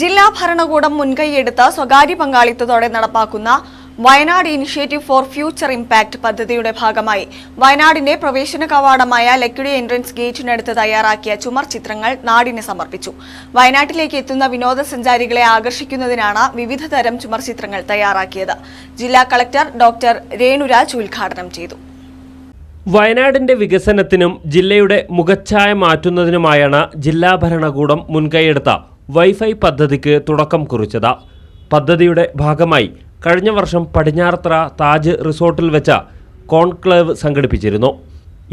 ജില്ലാ ഭരണകൂടം മുൻകൈയെടുത്ത് സ്വകാര്യ പങ്കാളിത്തത്തോടെ നടപ്പാക്കുന്ന Wayanad initiative for future impact പദ്ധതിയുടെ ഭാഗമായി വയനാടിന്റെ പ്രവേശന കവാടമായ ലക്കിടി എൻട്രൻസ് ഗേറ്റിനടുത്ത് തയ്യാറാക്കിയ ചുമർ ചിത്രങ്ങൾ നാടിന് സമർപ്പിച്ചു. വയനാട്ടിലേക്ക് എത്തുന്ന വിനോദസഞ്ചാരികളെ ആകർഷിക്കുന്നതിനാണ് വിവിധ തരം ചുമർ ചിത്രങ്ങൾ തയ്യാറാക്കിയത്. ജില്ലാ കളക്ടർ ഡോക്ടർ രേണുരാജ് ഉദ്ഘാടനം ചെയ്തു. വയനാടിന്റെ വികസനത്തിനും ജില്ലയുടെ മുഖച്ഛായ മാറ്റുന്നതിനുമായാണ് ജില്ലാ ഭരണകൂടം മുൻകൈയെടുത്ത വൈഫൈ പദ്ധതിക്ക് തുടക്കം കുറിച്ചത്. പദ്ധതിയുടെ ഭാഗമായി കഴിഞ്ഞ വർഷം പടിഞ്ഞാറത്ര താജ് റിസോർട്ടിൽ വെച്ച കോൺക്ലേവ് സംഘടിപ്പിച്ചിരുന്നു.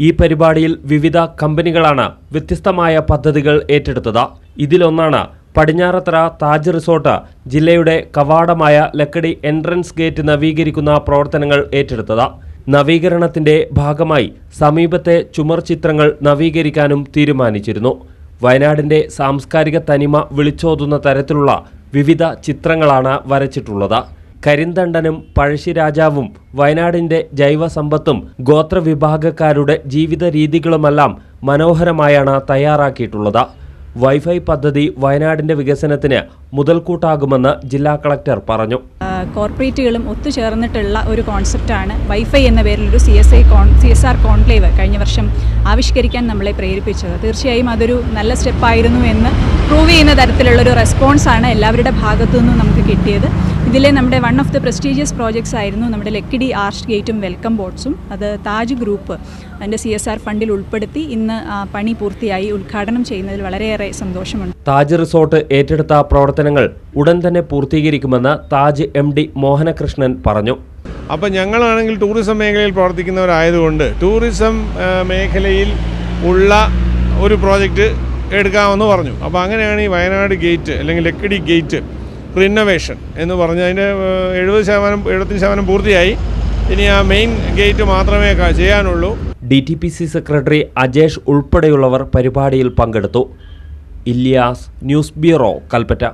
ഈ പരിപാടിയിൽ വിവിധ കമ്പനികളാണ് വ്യത്യസ്തമായ പദ്ധതികൾ ഏറ്റെടുത്തത്. ഇതിലൊന്നാണ് പടിഞ്ഞാറത്തറ താജ് റിസോർട്ട് ജില്ലയുടെ കവാടമായ ലക്കടി എൻട്രൻസ് ഗേറ്റ് നവീകരിക്കുന്ന പ്രവർത്തനങ്ങൾ ഏറ്റെടുത്തത്. നവീകരണത്തിന്റെ ഭാഗമായി സമീപത്തെ ചുമർ ചിത്രങ്ങൾ നവീകരിക്കാനും തീരുമാനിച്ചിരുന്നു. വയനാടിന്റെ സാംസ്കാരിക തനിമ വിളിച്ചോതുന്ന തരത്തിലുള്ള വിവിധ ചിത്രങ്ങളാണ് വരച്ചിട്ടുള്ളത്. കരിന്തണ്ടനും പഴശ്ശിരാജാവും വയനാടിന്റെ ജൈവസമ്പത്തും ഗോത്രവിഭാഗക്കാരുടെ ജീവിത രീതികളുമെല്ലാം മനോഹരമായാണ് തയ്യാറാക്കിയിട്ടുള്ളത്. വൈഫൈ പദ്ധതി വയനാടിന്റെ വികസനത്തിന് മുതൽക്കൂട്ടാകുമെന്ന് ജില്ലാ കളക്ടർ പറഞ്ഞു. കോർപ്പറേറ്റുകളും ഒത്തുചേർന്നിട്ടുള്ള ഒരു കോൺസെപ്റ്റാണ് വൈഫൈ എന്ന പേരിലൊരു C S I con C S R conclave. കഴിഞ്ഞ വർഷം ആവിഷ്കരിക്കാൻ നമ്മളെ പ്രേരിപ്പിച്ചത്. തീർച്ചയായും അതൊരു നല്ല സ്റ്റെപ്പായിരുന്നു എന്ന് പ്രൂവ് ചെയ്യുന്ന തരത്തിലുള്ളൊരു റെസ്പോൺസാണ് എല്ലാവരുടെ ഭാഗത്തു നിന്നും നമുക്ക് കിട്ടിയത്. ഇതിലെ നമ്മുടെ one of the prestigious projects ആയിരുന്നു നമ്മുടെ ലക്കിടി ആർച്ച് ഗേറ്റും വെൽക്കം ബോട്ട്സും. അത് താജ് ഗ്രൂപ്പ് അതിന്റെ സി എസ് ആർ ഫണ്ടിൽ ഉൾപ്പെടുത്തി ഇന്ന് പണി പൂർത്തിയായി ഉദ്ഘാടനം ചെയ്യുന്നതിൽ വളരെയേറെ സന്തോഷമുണ്ട്. താജ് റിസോർട്ട് ഏറ്റെടുത്ത പ്രവർത്തനങ്ങൾ ഉടൻ തന്നെ പൂർത്തീകരിക്കുമെന്ന് താജ് എം ഡി മോഹനകൃഷ്ണൻ പറഞ്ഞു. അപ്പം ഞങ്ങളാണെങ്കിൽ ടൂറിസം മേഖലയിൽ പ്രവർത്തിക്കുന്നവരായതുകൊണ്ട് ടൂറിസം മേഖലയിൽ ഉള്ള ഒരു പ്രോജക്റ്റ് എടുക്കാമെന്ന് പറഞ്ഞു. അപ്പോൾ അങ്ങനെയാണ് ഈ വയനാട് ഗേറ്റ് അല്ലെങ്കിൽ ലക്കിടി ഗേറ്റ് റിനോവേഷൻ എന്ന് പറഞ്ഞ് അതിന്റെ എഴുപത് ശതമാനം എഴുപത്തഞ്ച് ശതമാനം പൂർത്തിയായി. ഇനി ആ മെയിൻ ഗേറ്റ് മാത്രമേ ചെയ്യാനുള്ളൂ. D T P C secretary Ajesh ഉൾപ്പെടെയുള്ളവർ പരിപാടിയിൽ പങ്കെടുത്തു. Illiyas news bureau Kalpetta.